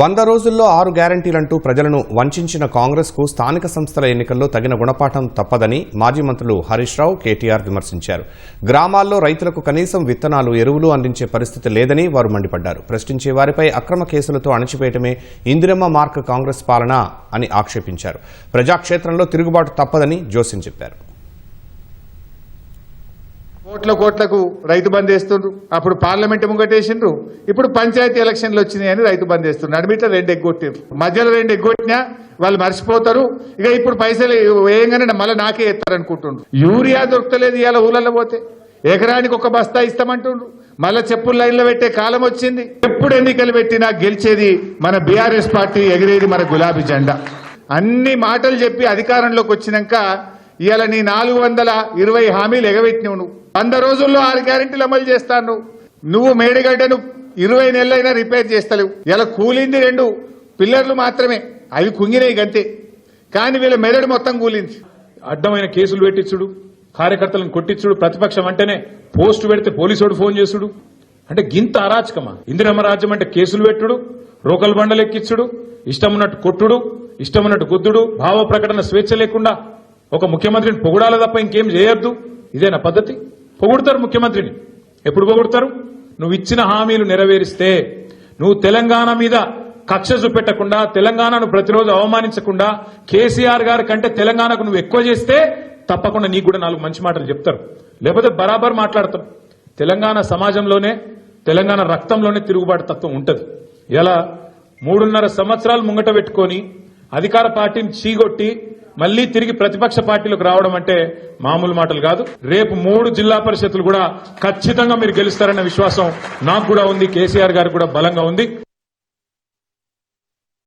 వంద రోజుల్లో ఆరు గ్యారంటీలంటూ ప్రజలను వంచిన కాంగ్రెస్కు స్థానిక సంస్థల ఎన్నికల్లో తగిన గుణపాఠం తప్పదని మాజీ మంత్రులు హరీష్ రావు కేటీఆర్ విమర్శించారు. గ్రామాల్లో రైతులకు కనీసం విత్తనాలు ఎరువులు అందించే పరిస్థితి లేదని వారు మండిపడ్డారు. ప్రశ్నించే వారిపై అక్రమ కేసులతో అణచివేయటమే ఇందిరమ్మ మార్క్ కాంగ్రెస్ పాలన అని ఆక్షేపించారు. ప్రజాక్షేత్రంలో తిరుగుబాటు తప్పదని జోసిన్ చెప్పారు. కోట్ల కోట్లకు రైతు బంద్ వేస్తుండ్రు. అప్పుడు పార్లమెంట్ ముంగటేసిండ్రు. ఇప్పుడు పంచాయతీ ఎలక్షన్లు వచ్చినాయని రైతు బంద్ వేస్తుండ్రు. అడిమిట్లో రెండు ఎగ్గొట్టిండ్రు మధ్యలో రెండు ఎగ్గొట్టినా వాళ్ళు మర్చిపోతారు. ఇక ఇప్పుడు పైసలు వేయంగానే మళ్ళీ నాకే ఎత్తారనుకుంటుండ్రు. యూరియా దొరకలేదు ఇవాళ ఊళ్ళలో పోతే. ఎకరానికి ఒక బస్తా ఇస్తామంటుండ్రు. మళ్ళా చెప్పులు లైన్లో పెట్టే కాలం వచ్చింది. ఎప్పుడు ఎన్నికలు పెట్టినా గెలిచేది మన బీఆర్ఎస్ పార్టీ ఎగిరేది మన గులాబీ జెండా. అన్ని మాటలు చెప్పి అధికారంలోకి వచ్చినాక ఇవాళ నీ నాలుగు వందల ఇరవై హామీలు ఎగబెట్టినవు నువ్వు. వంద రోజుల్లో ఆరు గ్యారెంటీలు అమలు చేస్తాను నువ్వు మేడిగడ్డను ఇరవై నెలలైనా రిపేర్ చేస్తలేవు. ఇలా కూలింది రెండు పిల్లర్లు మాత్రమే. అవి కుంగినాయి గంతే. కానీ వీళ్ళ మెదడు మొత్తం కూలింది. అడ్డమైన కేసులు పెట్టించుడు కార్యకర్తలను కొట్టించుడు ప్రతిపక్షం అంటేనే పోస్టు పెడితే పోలీసుడు ఫోన్ చేసుడు. అంటే గింత అరాచకమా? ఇందిరమ్మ రాజ్యం అంటే కేసులు పెట్టుడు రోకల్ బండలు ఎక్కించుడు ఇష్టం ఉన్నట్టు కొట్టుడు ఇష్టం ఉన్నట్టు గుద్దుడు భావ ప్రకటన స్వేచ్ఛ లేకుండా ఒక ముఖ్యమంత్రిని పొగుడాల తప్ప ఇంకేం చేయొద్దు. ఇదేనా పద్ధతి? పొగుడతారు ముఖ్యమంత్రిని. ఎప్పుడు పొగుడతారు? నువ్వు ఇచ్చిన హామీలు నెరవేరిస్తే నువ్వు తెలంగాణ మీద కక్ష చూపెట్టకుండా తెలంగాణను ప్రతిరోజు అవమానించకుండా కేసీఆర్ గారి కంటే తెలంగాణకు నువ్వు ఎక్కువ చేస్తే తప్పకుండా నీకు కూడా నాలుగు మంచి మాటలు చెప్తారు. లేకపోతే బరాబర్ మాట్లాడతాం తెలంగాణ సమాజంలోనే తెలంగాణ రక్తంలోనే తిరుగుబాటు తత్వం ఉంటుంది. ఇలా మూడున్నర సంవత్సరాలు ముంగట పెట్టుకొని అధికార పార్టీని చీగొట్టి మళ్ళీ తిరిగి ప్రతిపక్ష పార్టీలకు రావడం అంటే మామూలు మాటలు కాదు. రేపు మూడు జిల్లా పరిషత్లు కూడా ఖచ్చితంగా మీరు గెలుస్తారన్న విశ్వాసం నాకు కూడా ఉంది కేసీఆర్ గారికి కూడా బలంగా ఉంది.